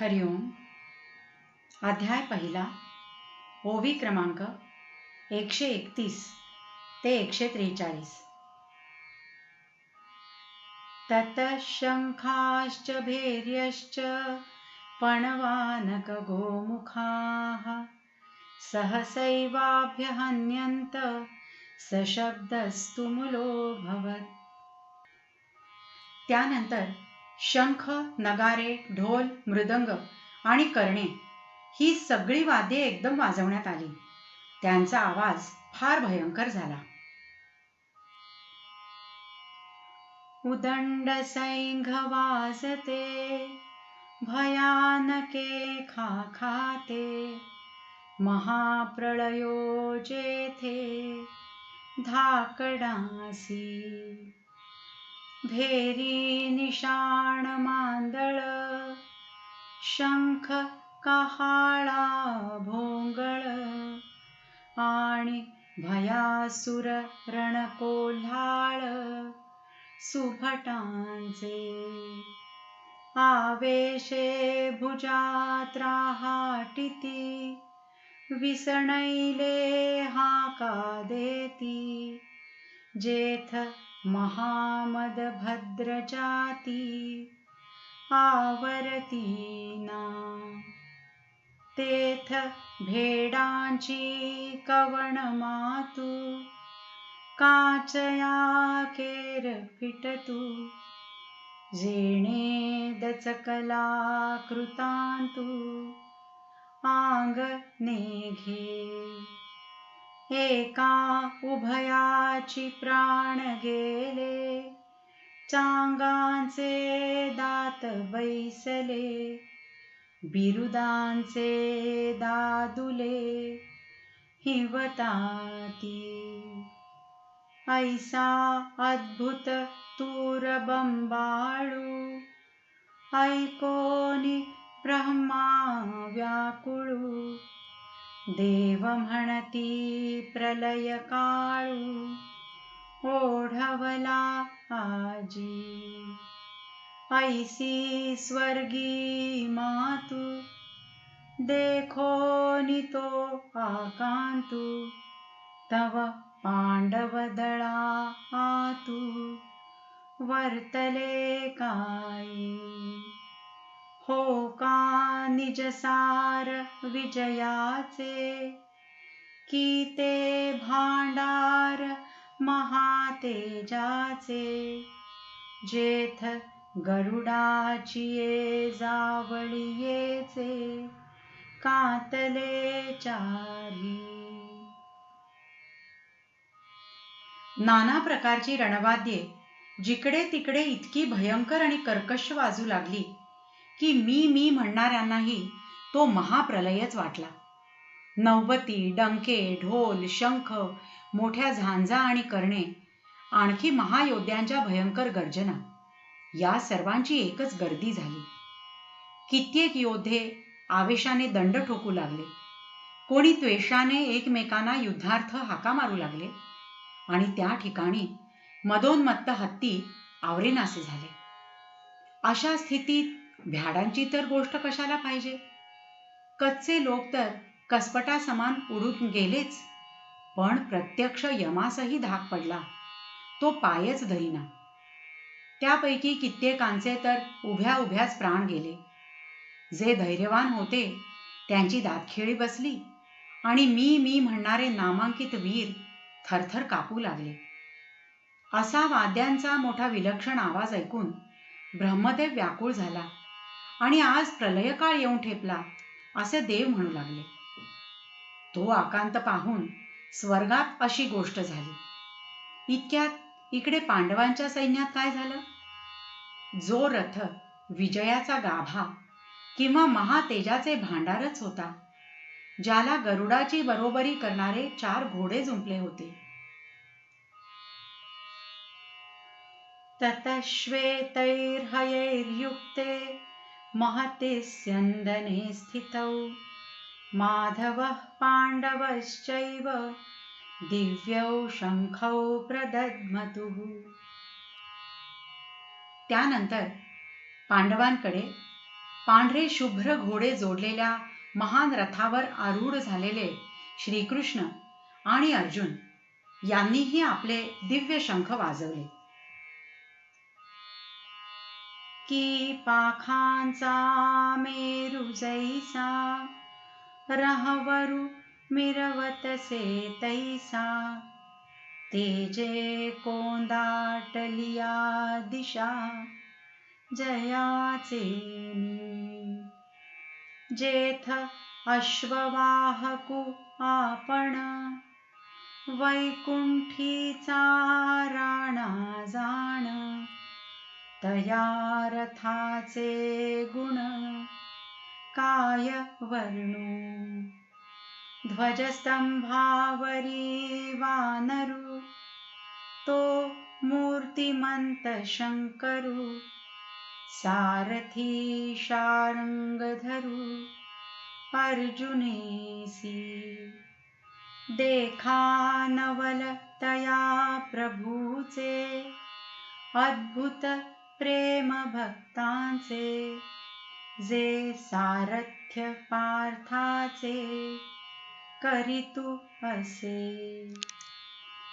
हरिओम अध्याय पहिला. ओवी क्रमांक एकशे एकतीस ते एकशे त्रेचाळीस. ततशंखाश्च भैर्यश्च पणवानकगोमुखाः सहसैवाभ्यहन्यन्त सशब्दस्तु मुलोभवत् त्यानंतर शंख नगारे ढोल मृदंग आणि कर्णे ही सगळी वाद्ये एकदम वाजवण्यात आली. त्यांचा आवाज फार भयंकर झाला. उदंड सैंघ वाजते भयानके खाखाते महाप्रळयो जेथे धाकडासी भेरी निशाण मांदळ शंख कहाळा भोंगळ आणि भयासुर रणकोल्हाळ सुभटांचे आवेशे भुजात्राहाटिती विसणैले हाका देती जेथ महामदभद्रजाती आवरतीना तेथ भेडांची कवण मातू काचया केर पिटतू। जेणे दचकला कृतांतू आंग नेघे। एका उभयाची प्राण गेले. चांगांचे दात बैसले. बिरुदांचे दादुले. हिवताती. ऐसा अद्भुत तूर बंबाळू ऐकोनी ब्रह्मा व्याकुळू. देव म्हणती प्रलय काळू ओढवला आजी। ऐसी स्वर्गी मातू देखो नितो आकांतू तव पांडव दळा आतू वर्तले काई हो का निजसार विजयाचे? की ते भांडार महातेजाचे? जेथ गरुडाची ये जावळीयेचे कातले चारी. नाना प्रकारची रणवाद्ये जिकडे तिकडे इतकी भयंकर आणि कर्कश वाजू लागली की मी मी म्हणणाऱ्यांनाही तो महाप्रलयच वाटला. नवबती डंके ढोल शंख मोठ्या झांजा आणि करणे आणखी महायोद्ध्यांच्या भयंकर गर्जना. या सर्वांची एकच गर्दी झाली. कित्येक योद्धे आवेशाने दंड ठोकू लागले. कोणी त्वेषाने एकमेकांना युद्धार्थ हाका मारू लागले. आणि त्या ठिकाणी मदोन्मत्त हत्ती आवरेनासे झाले. अशा स्थितीत भ्याडांची तर गोष्ट कशाला पाहिजे? कच्चे लोक तर कसपटा समान उडून गेलेच. पण प्रत्यक्ष यमासही धाक पडला. तो पायच धरीना. त्यापैकी कित्येकांचे तर उभ्या उभ्याच प्राण गेले. जे धैर्यवान होते त्यांची दातखिळी बसली. आणि मी मी म्हणणारे नामांकित वीर थरथर कापू लागले. असा वाद्यांचा मोठा विलक्षण आवाज ऐकून ब्रह्मदेव व्याकुळ झाला. आणि आज प्रलयकाळ येऊन ठेपला असे देव म्हणू लागले. तो आकांत पाहून स्वर्गात अशी गोष्ट झाली. इतक्यात इकडे पांडवांच्या सैन्यात काय झालं? जो रथ विजयाचा गाभा किंवा महातेजाचे भांडारच होता ज्याला गरुडाची बरोबरी करणारे चार घोडे जुंपले होते. ततश्वेतैर्हयैर्युक्ते महते स्यन्दने स्थितौ। माधवः पाण्डवश्चैव दिव्यौ शङ्खौ प्रदद्मतुः। त्यानंतर पांडवांकडे पांढरे शुभ्र घोडे जोडलेल्या महान रथावर आरूढ झालेले श्रीकृष्ण आणि अर्जुन यांनीही आपले दिव्य शंख वाजवले. की पाखांचा मेरू जैसा रहवरु मिरवतसे तैसा तेजे कोंदाटलिया दिशा जयाचे जेथ अश्ववाहकु आपण वैकुंठीचा राणा जाण दया रथाचे गुण काय रथा गुणकायवर्णु ध्वजस्तभावरीवानरु तो मूर्तिमन्तशङ्करु सारथीशाङ्गधरु अर्जुनेषी देखानवलतया प्रभूचे अद्भुत प्रेम भक्तांचे जे सारथ्य पार्थाचे करितु असे.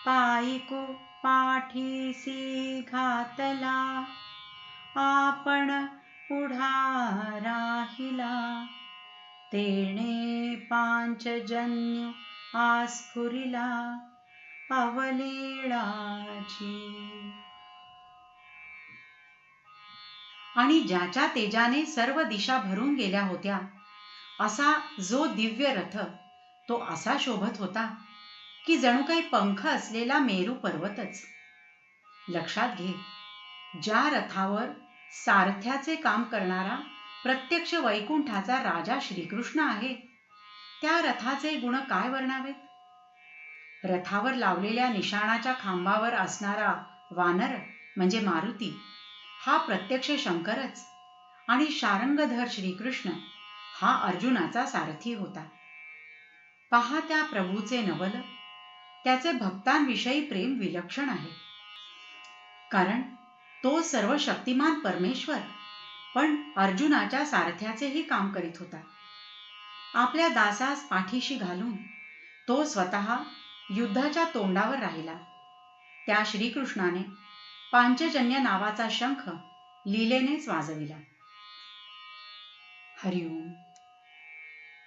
पायिको पाठीसी घातला आपण पुढा राहिला. तेणे पांचजन्य आस्फुरिला अवलीळाची. आणि ज्याच्या तेजाने सर्व दिशा भरून गेल्या होत्या असा जो दिव्य रथ तो असा शोभत होता की जणू काही पंख असलेला मेरू पर्वतच. लक्षात घे ज्या रथावर सारथ्याचे काम करणारा प्रत्यक्ष वैकुंठाचा राजा श्रीकृष्ण आहे त्या रथाचे गुण काय वर्णावेत? रथावर लावलेल्या निशाणाच्या खांबावर असणारा वानर म्हणजे मारुती हा प्रत्यक्ष शंकरच. आणि शारंगधर श्रीकृष्ण हा अर्जुनाचा सारथी होता. पहा त्या प्रभूचे नवल. त्याचे भक्तांविषयी प्रेम विलक्षण आहे. कारण तो सर्व शक्तिमान परमेश्वर पण अर्जुनाच्या सारथ्याचेही काम करीत होता. आपल्या दासास पाठीशी घालून तो स्वतः युद्धाच्या तोंडावर राहिला. त्या श्रीकृष्णाने पांचजन्य नावाचा शंख लीलेनेच वाजविला. हरिओम.